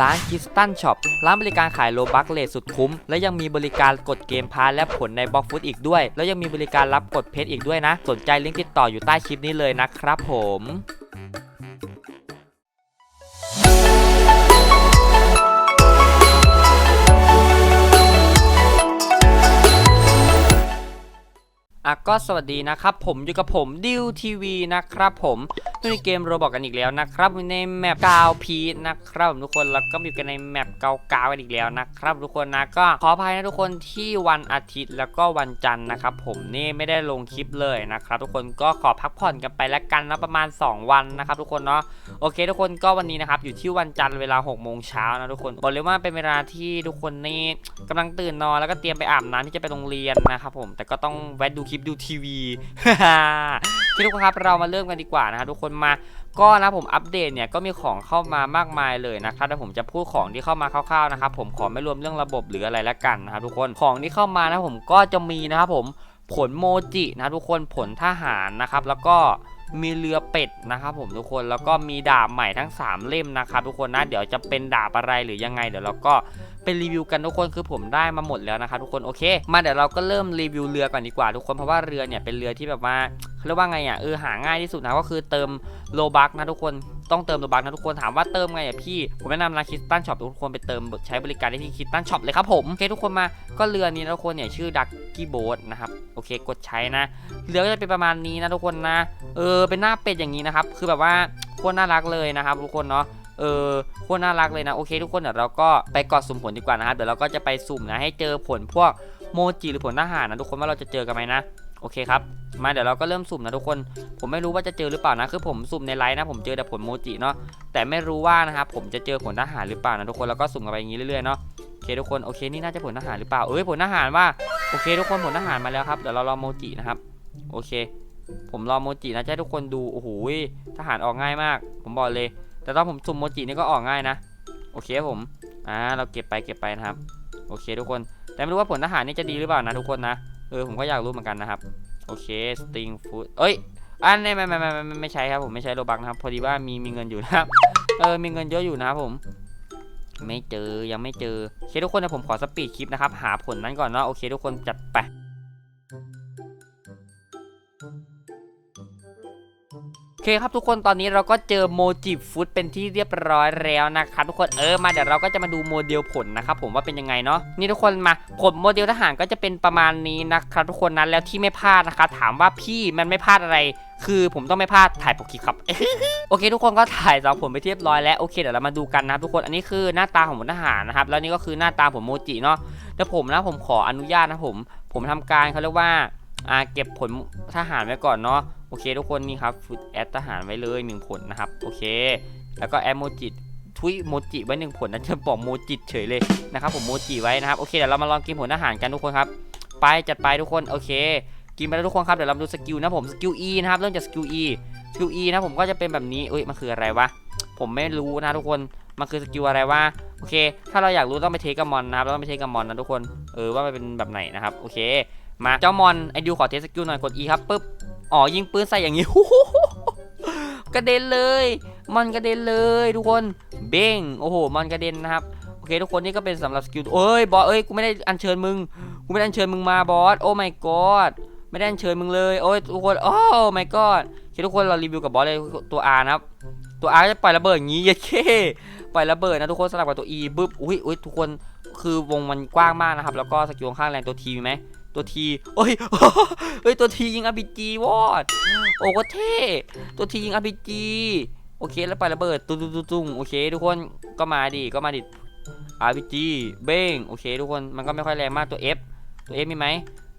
ร้านคิสตันช็อปร้านบริการขายโลบักเลทสุดคุ้ม และยังมีบริการกดเกมพาร์และผลในบล็อกฟุตอีกด้วย แล้วยังมีบริการรับกดเพชรอีกด้วยนะ สนใจลิงก์ติดต่ออยู่ใต้คลิปนี้เลยนะครับผม อะก็สวัสดีนะครับผมอยู่กับผมดิวทีวีนะครับผมดูในเกมโรบอกกันอีกแล้วนะครับในแมปกาวพีนะครับทุกคนแล้วก็อยู่กันในแมปเกากากันอีกแล้วนะครับทุกคนนะก็ขออภัยนะทุกคนที่วันอาทิตย์แล้วก็วันจันทร์นะครับผมนี่ไม่ได้ลงคลิปเลยนะครับทุกคนก็ขอพักผ่อนกันไปแล้วกันนะประมาณ 2 วันนะครับทุกคนเนาะโอเค ทุกคนก็วันนี้นะครับอยู่ที่วันจันทร์เวลา6โมงเช้านะทุกคนบอกเลยว่าเป็นเวลาที่ทุกคนนี่กำลังตื่นนอนแล้วก็เตรียมไปอาบน้ำที่จะไปโรงเรียนนะครับผมแต่ก็ต้องแวะดูลิปดูทีวีที่ทุกคนครับเรามาเริ่มกันดีกว่านะครับทุกคนมาก็นะผมอัปเดตเนี่ยก็มีของเข้ามามากมายเลยนะครับแต่ผมจะพูดของที่เข้ามาคร่าวๆนะครับผมขอไม่รวมเรื่องระบบหรืออะไรละกันนะครับทุกคนของที่เข้ามานะผมก็จะมีนะครับผมผลโมจินะทุกคนผลทหารนะครับแล้วก็ มีเรือเป็ดนะครับผมทุกคนแล้วก็มีดาบใหม่ทั้ง 3 เล่มนะครับทุกคนนะเดี๋ยวจะเป็นดาบอะไรหรือยังไงเดี๋ยวเราก็เป็นรีวิวกันทุกคนคือผมได้มาหมดแล้วนะครับทุกคนโอเค มาเดี๋ยวเราก็เริ่มรีวิวเรือก่อนดีกว่าทุกคนเพราะว่าเรือเนี่ยเป็นเรือที่แบบว่าเขาเรียกว่าไงอะเออหาง่ายที่สุดนะก็คือเติมโลบักนะทุกคน ต้องเติมโลบักนะทุกคนถามว่าเติมไงอะพี่ ผมแนะนำร้านคิสตันช็อปทุกคนไปเติมใช้บริการได้ที่คิสตันช็อปเลยครับผมโอเคทุกคนมาก็เรือนี้นะทุกคนเนี่ยชื่อดักกี้โบ๊ทนะครับโอเคกดใช้นะเรือก็จะเป็นประมาณนี้นะทุกคนนะเออเป็นหน้าเป็ดอย่างนี้นะครับคือแบบว่าโคตรน่ารักเลยนะครับทุกคนเนาะเออโคตรน่ารักเลยนะโอเคทุกคนเดี๋ยวเราก็ไปกดสุ่มผลดีกว่านะครับเดี๋ยวเราก็จะไปสุ่มนะให้เจอผลพวกโมจิหรือผลทหารนะทุกคนว่าเราจะเจอกันไหมนะโอเคครับ มาเดี๋ยวเราก็เริ่มสุ่มนะทุกคน ผมไม่รู้ว่าจะเจอหรือเปล่านะ คือผมสุ่มในไลน์นะ ผมเจอแต่ผลโมจิเนาะ แต่ไม่รู้ว่านะครับผมจะเจอผลทหารหรือเปล่านะทุกคน แล้วก็สุ่มกันไปอย่างนี้เรื่อยๆเนาะ โอเคทุกคน โอเคนี่น่าจะผลทหารหรือเปล่า เอ้ยผลทหารว่า โอเค ทุกคนผลทหารมาแล้วครับ เดี๋ยวเรารอโมจินะครับ โอเค ผมรอโมจินะจะให้ทุกคนดู โอ้โหทหารออกง่ายมาก ผมบอกเลย แต่ตอนผมสุ่มโมจินี่ก็ออกง่ายนะ โอเคผม อ่า เราเก็บไปเก็บไปนะครับ โอเค ทุกคน แต่ไม่รู้ว่าผลทหารนี่จะดีหรือเปล่านะทุกคนนะ เออผมก็อยากรู้เหมือนกันนะครับ โอเคสติงฟูดเอ้ยอันนี้ไม่ไม่ไม่ไม่ไม่ไม่ใช่ครับผมไม่ใช่โลบักนะครับ พอดีว่ามีมีเงินอยู่นะครับเออมีเงินเยอะอยู่นะครับผม ไม่เจอยังไม่เจอโอเคทุกคนนะผมขอสปีดคลิปนะครับหาผลนั้นก่อนเนาะโอเค ทุกคนจัดไป โอเคครับทุกคนตอนนี้เราก็เจอโมจิฟุตเป็นที่เรียบร้อยแล้วนะครับทุกคนเออมาเดี๋ยวเราก็จะมาดูโมเดลผลนะครับผมว่าเป็นยังไงเนาะนี่ทุกคนมาผลโมเดลทหารก็จะเป็นประมาณนี้นะครับทุกคนนะแล้วที่ไม่พลาดนะคะถามว่าพี่มันไม่พลาดอะไร คือผมต้องไม่พลาดถ่ายปกคลิปครับโอเคทุกคนก็ถ่ายสองผลไปเรียบร้อยแล้วโอเคเดี๋ยวเรามาดูกันนะครับทุกคนอันนี้คือหน้าตาของผลทหารนะครับแล้วนี่ก็คือหน้าตาผมโมจิเนาะเดี๋ยวผมนะผมขออนุญาตนะผม ผมทำการเขาเรียกว่า อ่าเก็บผลทหารไว้ก่อนเนาะโอเค ทุกคนนี่ครับฟุตแอดทหารไว้เลยหนึ่งผลนะครับโอเค แล้วก็แอดโมจิทุยโมจิไว้หนึ่งผลนะจะบอกโมจิเฉยเลยนะครับผมโมจิไว้นะครับโอเคเดี๋ยวเรามาลองกินผลทหารกันทุกคนครับไปจัดไปทุกคนโอเค กินไปแล้วทุกคนครับเดี๋ยวเรามาดูสกิลนะผมสกิล E นะครับเริ่มจากสกิล E สกิล E นะผมก็จะเป็นแบบนี้เอ้ยมันคืออะไรวะผมไม่รู้นะทุกคนมันคือสกิลอะไรวะโอเค ถ้าเราอยากรู้ต้องไปเทคกับมอนนะครับต้องไปเทคกับมอนนะทุกคนเออว่ามันเป็นแบบไหนนะครับโอเค มาเจ้ามอนไอดิวขอเทสสกิลหน่อยกด E ครับปึ๊บอ๋อยิงปืนใส่อย่างนี้กระเด็นเลย มันกระเด็นเลยทุกคนเบ้งโอ้โหมันกระเด็นนะครับโอเคทุกคนนี่ก็เป็นสำหรับสกิลเอ้ยบอสเอ้ยกูไม่ได้อัญเชิญมึงกูไม่ได้อัญเชิญมึงมาบอสโอ้ my god ไม่ได้อัญเชิญมึงเลยโอ้ยทุกคนโอ้ my god เคทุกคนเรารีวิวกับบอสเลยตัว R นะครับตัว R จะปล่อยระเบิดอย่างนี้เยัดเคปล่อยระเบิดนะทุกคนสลับกับตัว E บึ๊บอุ้ยอุ้ยทุกคนคือวงมันกว้างมากนะครับแล้วก็สกิลข้างแรงตัว T มีไหม ตัวทีโอ้ยเฮ้ยตัวทียิง RPG วอดโอ้ก็เท่ตัวทียิง RPG โอเคแล้วไประเบิดตุ้งตุ้งโอเคทุกคนก็มาดิก็มาดิ RPG เบ้งโอเค ทุกคนมันก็ไม่ค่อยแรงมากตัว F ตัว F มีไหม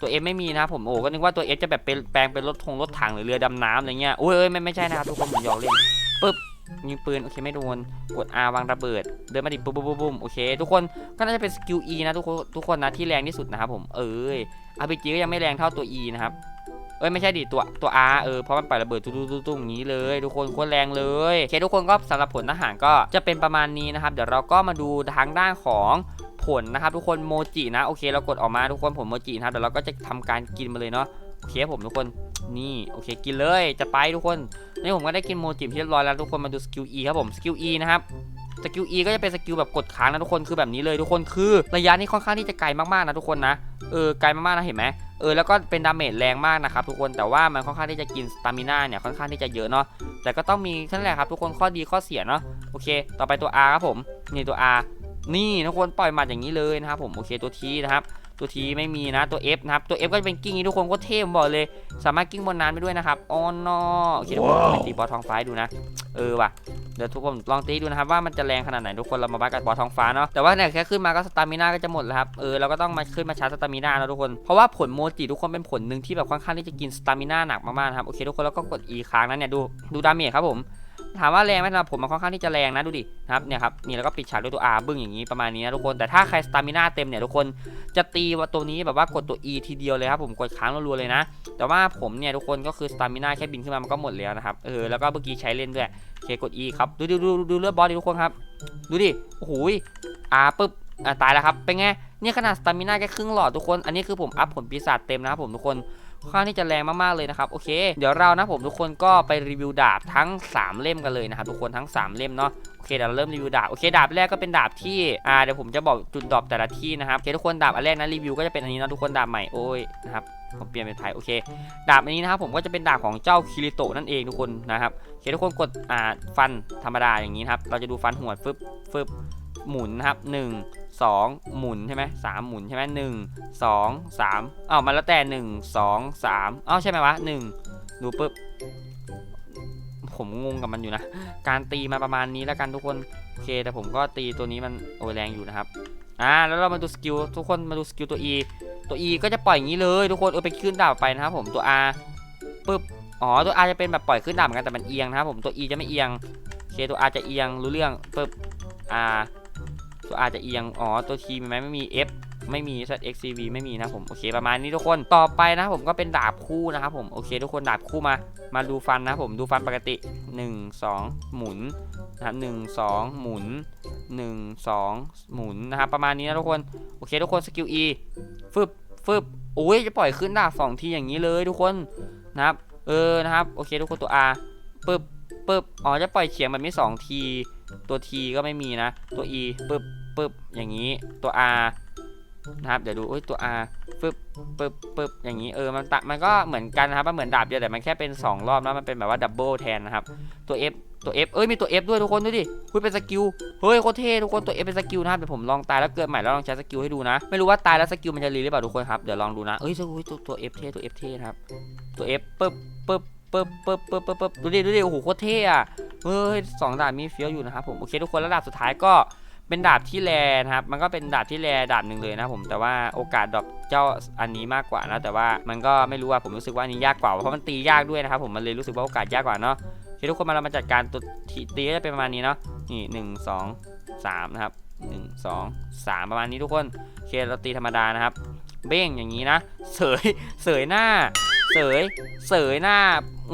ตัว F ไม่มีนะผมโอ้ก็นึกว่าตัว F จะแบบเป็นแปลงเป็นรถทงรถถังหรือเรือดำน้ำอะไรเงี้ยโอ้ยเอ้ยไม่ไม่ใช่นะครับทุกคนผมหยอกเล่นปึ๊บ ยิงปืนโอเคไม่โดน กด R วางระเบิด เดินมาดิปุ๊บปุ๊บปุ๊บปุ๊บโอเค ทุกคนก็น่าจะเป็นสกิล E นะทุกคนทุกคนนะที่แรงที่สุดนะครับผมเอ้ย RPG ก็ยังไม่แรงเท่าตัว E นะครับเอ้ยไม่ใช่ดิตัวตัว R เออเพราะมันปล่อยระเบิดตุ้ตุ้ตุ้อย่างนี้เลยทุกคนโคตรแรงเลยโอเคทุกคนก็สำหรับผลทหารก็จะเป็นประมาณนี้นะครับ เดี๋ยวเราก็มาดูทางด้านของผลนะครับทุกคนโมจินะโอเคเรากดออกมาทุกคนผลโมจินะครับเดี๋ยวเราก็จะทำการกินมาเลยเนาะโอเคผมทุกคนนี่โอเคกินเลยจะไปทุกคน นี่ผมก็ได้กินโมจิที่เรียบร้อยแล้วทุกคนมาดูสกิล E ครับผมสกิล E นะครับสกิล E ก็จะเป็นสกิลแบบกดค้างนะทุกคนคือแบบนี้เลยทุกคนคือระยะนี้ค่อนข้างที่จะไกลมากๆนะทุกคนนะเออไกลมากๆนะเห็นไหมเออแล้วก็เป็นดาเมจแรงมากนะครับทุกคนแต่ว่ามันค่อนข้างที่จะกินสตามิน่าเนี่ยค่อนข้างที่จะเยอะเนาะแต่ก็ต้องมีนั่นแหละครับทุกคนข้อดีข้อเสียเนาะโอเค ต่อไปตัว R ครับผมนี่ตัว R นี่ทุกคนปล่อยหมัดอย่างนี้เลยนะครับผมโอเคตัว T นะครับ ตัว T ไม่มีนะตัว F นะครับตัว F ก็จะเป็นกิ้งอย่างนี้ทุกคนก็เท่ผมบอกเลย สามารถกิ้งบนน้ำได้ด้วยนะครับอ๋อนอโอเคทุกคนไปตีบอลทองฟ้าให้ดูนะ เออว่ะเดี๋ยวทุกคนลองตีดูนะครับว่ามันจะแรงขนาดไหนทุกคนเรามาบัดกับบอลทองฟ้าเนาะแต่ว่าเนี่ยแค่ขึ้นมาก็สตามิน่าก็จะหมดแล้วครับเออเราก็ต้องมาขึ้นมาชาร์จสตามิน่าแล้วทุกคนเพราะว่าผลโมจิทุกคนเป็นผลหนึ่งที่แบบค่อนข้างที่จะกินสตามิน่าหนักมากๆนะครับโอเคทุกคนแล้วก็กด E ค้างนะเนี่ยดูดูดาเมจครับผม ถามว่าแรงไหมสำหรับผมมันค่อนข้างที่จะแรงนะดูดินะครับเนี่ยครับนี่แล้วก็ปิดฉากด้วยตัว R บึ้งอย่างนี้ประมาณนี้นะทุกคนแต่ถ้าใครสตามิน่าเต็มเนี่ยทุกคนจะตีว่าตัวนี้แบบว่ากดตัว E ทีเดียวเลยครับผมกดค้างรัวๆเลยนะ แต่ว่าผมเนี่ยทุกคนก็คือสตามิน่าแค่บินขึ้นมามันก็หมดแล้วนะครับเออแล้วก็เมื่อกี้ใช้เล่นด้วยโอเคกด E ครับดูดูดูดูเลือดบอสดิทุกคนครับดูดิโอ้โหอ่าปึ๊บอ่าตายแล้วครับเป็นไงเนี่ยขนาดสตามิน่าแค่ครึ่งหลอดทุกคนอันนี้คือผมอัพผลปีศาจเต็มนะครับผมทุกคน ค่อนข้างที่จะแรงมากๆเลยนะครับโอเค เดี๋ยวเรานะผมทุกคนก็ไปรีวิวดาบทั้ง 3 เล่มกันเลยนะครับทุกคนทั้ง 3 เล่มเนาะโอเคเดี๋ยวเราเริ่มรีวิวดาบโอเคดาบแรกก็เป็นดาบที่อ่าเดี๋ยวผมจะบอกจุดดรอปแต่ละที่นะครับโอเคทุกคนดาบอันแรกนะรีวิวก็จะเป็นอันนี้นะทุกคนดาบใหม่โอ้ยนะครับผมเปลี่ยนเป็นไทยโอเคดาบอันนี้นะครับผมก็จะเป็นดาบของเจ้าคิริโตะนั่นเองทุกคนนะครับโอเคทุกคนกดอ่าฟันธรรมดาอย่างนี้ครับเราจะดูฟันหัวฟึบฟึบ หมุนนะครับหนึ่งสองหมุนใช่ไหมสามหมุนใช่ไหมหนึ่งสองสามอ้าวมันแล้วแต่หนึ่งสองสามอ้าวใช่ไหมวะหนึ่งดูปุ๊บผมงงกับมันอยู่นะ การตีมาประมาณนี้แล้วกันทุกคนโอเคแต่ผมก็ตีตัวนี้มันโอแรงอยู่นะครับอ่าแล้วเรามาดูสกิลทุกคนมาดูสกิลตัว E ตัว E ก็จะปล่อยอย่างนี้เลยทุกคนเออไปขึ้นดาบไปนะครับผมตัว R ปึ๊บอ๋อตัว R จะเป็นแบบปล่อยขึ้นดาบเหมือนกันแต่มันเอียงนะครับผมตัว E จะไม่เอียงโอเคตัว R จะเอียงรู้เรื่องปึ๊บ R ตัว R จะเอียง อ๋อ ตัว T มีไหมไม่มี F ไม่มี ZXCV ไม่มีนะผม โอเคประมาณนี้ทุกคนต่อไปนะผมก็เป็นดาบคู่นะครับผม โอเค ทุกคนดาบคู่มา มาดูฟันนะผมดูฟันปกติ 1 2 หมุนนะครับหนึ่งสองหมุน 1 2 หมุนนะครับประมาณนี้นะทุกคน โอเค ทุกคนสกิล E ฟึบฟึบโอ้ยจะปล่อยขึ้นดาบสองทีอย่างนี้เลยทุกคนนะครับ เออนะครับโอเคทุกคนตัว R ปึ๊บปึ๊บอ๋อจะปล่อยเฉียงแบบนี้สองทีตัว T ก็ไม่มีนะ ตัว E ปึ๊บ ปึ๊บอย่างนี้ตัว R นะครับเดี๋ยวดูโอ้ยตัว R ปึ๊บปึ๊บปึ๊บอย่างนี้เออมันตะมันก็เหมือนกันนะครับมันเหมือนดาบเดียวแต่มันแค่เป็น 2 รอบแล้วมันเป็นแบบว่าดับเบิลแทนนะครับตัว F ตัว F เอ้ยมีตัว F ด้วยทุกคนดูดิคุยเป็นสกิลเฮ้ยโคตรเท่ทุกคนตัว F เป็นสกิลนะครับเดี๋ยวผมลองตายแล้วเกิดใหม่แล้วลองใช้สกิลให้ดูนะ ไม่รู้ว่าตายแล้วสกิลมันจะรีหรือเปล่าทุกคนครับเดี๋ยวลองดูนะเอ้ยตัวตัวตัว F เท่ตัว F เท่นะครับตัว F ปึ๊บปึ๊บปึ๊บปึ๊บปึ๊บปึ๊บดูดิดูดิโอ้โหโคตรเท่อะเฮ้ยสองดาบมีเฟี้ยวอยู่นะครับผมโอเคทุกคนแล้วดาบสุดท้ายก็ เป็นดาบที่แรนะครับ มันก็เป็นดาบที่แรดาบหนึ่งเลยนะผม แต่ว่าโอกาสดรอปเจ้าอันนี้มากกว่านะ แต่ว่ามันก็ไม่รู้ว่าผมรู้สึกว่านนี้ยากกว่า เพราะมันตียากด้วยนะครับผม มันเลยรู้สึกว่าโอกาสยากกว่าเนาะโอเคทุกคนมาเรามาจัดการตัวที่ตีก็จะเป็นประมาณนี้เนาะ นี่หนึ่งสองสามนะครับหนึ่งสองสามประมาณนี้ทุกคนเคเราตีธรรมดานะครับ เบ้งอย่างนี้นะ เสย เสยหน้า เสย เสยหน้า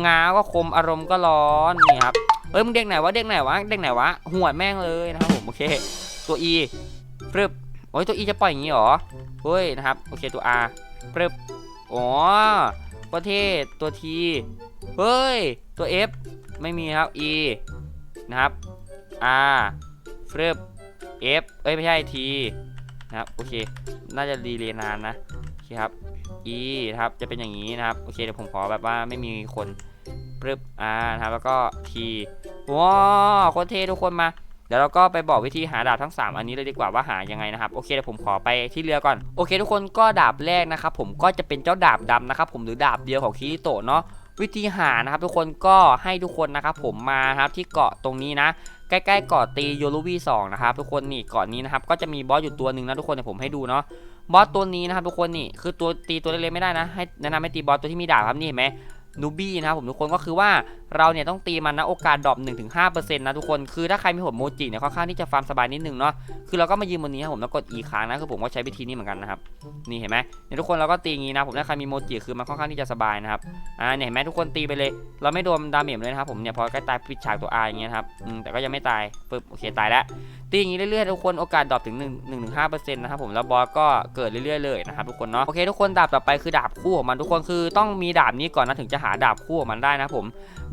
งาก็คม อารมณ์ก็ร้อน นี่ครับ เอ้ยมึงเด็กไหนวะ เด็กไหนวะ เด็กไหนวะ หวดแม่งเลยนะครับผม โอเค ตัว E ปรึบโอ้ยตัว E จะปล่อยอย่างนี้หรอเฮ้ยนะครับโอเคตัว R ปรึบอ๋อประเทศตัว T เฮ้ยตัว F ไม่มีครับ E นะครับ R ปรึบ F เอ้ยไม่ใช่ T นะครับโอเค น่าจะดีเลยนานนะโอเคครับ E นะครับจะเป็นอย่างนี้นะครับโอเคเดี๋ยวผมขอแบบว่าไม่มีคนปรึบอ่านะครับแล้วก็ T ว้าวโคตรเท่ทุกคนมา เดี๋ยวเราก็ไปบอกวิธีหาดาบทั้ง 3 อันนี้เลยดีกว่าว่าหายังไงนะครับโอเคเดี๋ยวผมขอไปที่เรือก่อนโอเค ทุกคนก็ดาบแรกนะครับผมก็จะเป็นเจ้าดาบดำนะครับผมหรือดาบเดียวของคิริโตะเนาะวิธีหานะครับทุกคนก็ให้ทุกคนนะครับผมมาครับที่เกาะตรงนี้นะใกล้ๆเกาะตีโยลูวีสองนะครับทุกคนนี่เกาะนี้นะครับก็จะมีบอสอยู่ตัวหนึ่งนะทุกคนเดี๋ยวผมให้ดูเนาะบอสตัวนี้นะครับทุกคนนี่คือตัวตีตัวเล็กๆไม่ได้นะให้แนะนำให้ตีบอสตัวที่มีดาบครับนี่เห็นไหมนูบี้นะครับผมทุกคนก็คือว่าเราเนี่ยต้องตีมันนะโอกาสดรอป1-5%นะทุกคนคือถ้าใครมีผลโมจิเนี่ยค่อนข้างที่จะฟาร์มสบายนิดนึงเนาะคือเราก็มายืนบนนี้ครับผมแล้วกด E ค้างนะคือผมก็ใช้วิธีนี้เหมือนกันนะครับนี่เห็นไหมเนี่ยทุกคนเราก็ตีอย่างนี้นะผมถ้าใครมีโมจิคือมันค่อนข้างที่จะสบายนะครับอ่าเนี่ยเห็นไหมทุกคนตีไปเลย เราไม่โดนดาเมจเลยนะครับผมเนี่ยพอใกล้ตายปิดฉากตัว R อย่างเงี้ยครับอืมแต่ก็ยังไม่ตายปึ๊บโอเคตายแล้วตีอย่างนี้เรื่อยๆทุกคนโอกาสดรอปถึง1 1ถึง5นะครับผมแล้วบอสก็เกิดเรื่อยๆเลยนะครับทุกคนเนาะโอเคทุกคนดาบต่อไปคือดาบคู่ของมันทุกคนคือต้องมีดาบนี้ก่อนนะถึงจะหาดาบคู่ของมันได้นะผม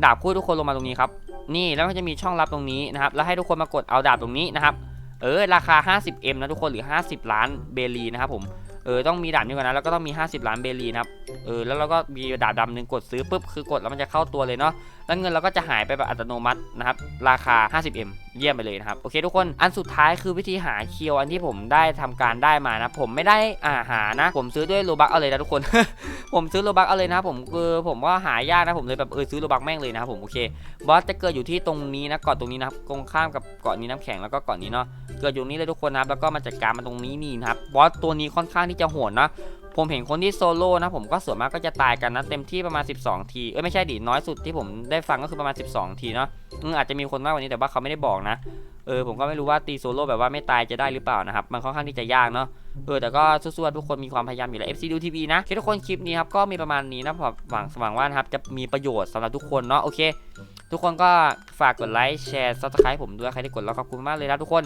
ดาบคู่ทุกคนลงมาตรงนี้ครับนี่แล้วก็จะมีช่องลับตรงนี้นะครับแล้วให้ทุกคนมากดเอาดาบตรงนี้นะครับเออราคา 50M นะทุกคนหรือ 50 ล้านเบลีนะครับผม เออต้องมีดาบนี้ก่อนนะแล้วก็ต้องมี 50 ล้านเบลีนะครับเออแล้วเราก็มีดาบดำหนึ่งกดซื้อปุ๊บคือกดแล้วมันจะเข้าตัวเลยเนาะแล้วเงินเราก็จะหายไปแบบอัตโนมัตินะครับราคา 50M เยี่ยมไปเลยนะครับโอเคทุกคนอันสุดท้ายคือวิธีหาเคียวอันที่ผมได้ทำการได้มานะ ผมไม่ได้อ่าหานะ ผมซื้อด้วยโลบักเอาเลยนะทุกคน ผมซื้อโลบักเอาเลยนะ ผมคือผมว่าหายากนะผมเลยแบบเออซื้อโลบักแม่งเลยนะครับผมโอเคบอสจะเกิดอยู่ที่ตรงนี้นะเกาะตรงนี้นะครับตรงข้ามกับเกาะนี้น้ำแข็งแล้วก็เกาะนี้เนาะ กิดอยู่นี้เลยทุกคนนะครับแล้วก็มาจัดการมันตรงนี้นี่นะครับบอสตัวนี้ค่อนข้างที่จะโหดนะผมเห็นคนที่โซโล่นะผมก็ส่วนมากก็จะตายกันนะเต็มที่ประมาณ 12 ที เอ้ยไม่ใช่ดิน้อยสุดที่ผมได้ฟังก็คือประมาณ 12 ทีเนาะอืมอาจจะมีคนมากกว่านี้แต่ว่าเขาไม่ได้บอกนะเออผมก็ไม่รู้ว่าตีโซโล่แบบว่าไม่ตายจะได้หรือเปล่านะครับมันค่อนข้างที่จะยากเนาะเออแต่ก็สู้ๆทุกคนมีความพยายามอยู่แล้ว FC ดูทีวีนะคทุกคนคลิปนี้ครับก็มีประมาณนี้นะผมหวังหวังว่านะครับจะมีประโยชน์สำหรับทุกคนเนาะโอเค ทุกคนก็ฝากกดไลค์แชร์ซับสไครต์ผมด้วยใครที่กดแล้วขอบคุณมากเลยนะทุกคน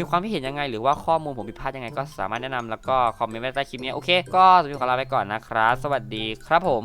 มีความคิดเห็นยังไง หรือว่าข้อมูลผมผิดพลาดยังไงก็สามารถแนะนำแล้วก็คอมเมนต์ไว้ใต้คลิปนี้โอเค ก็สำหรับวันนี้ขอลาไปก่อนนะครับ สวัสดีครับผม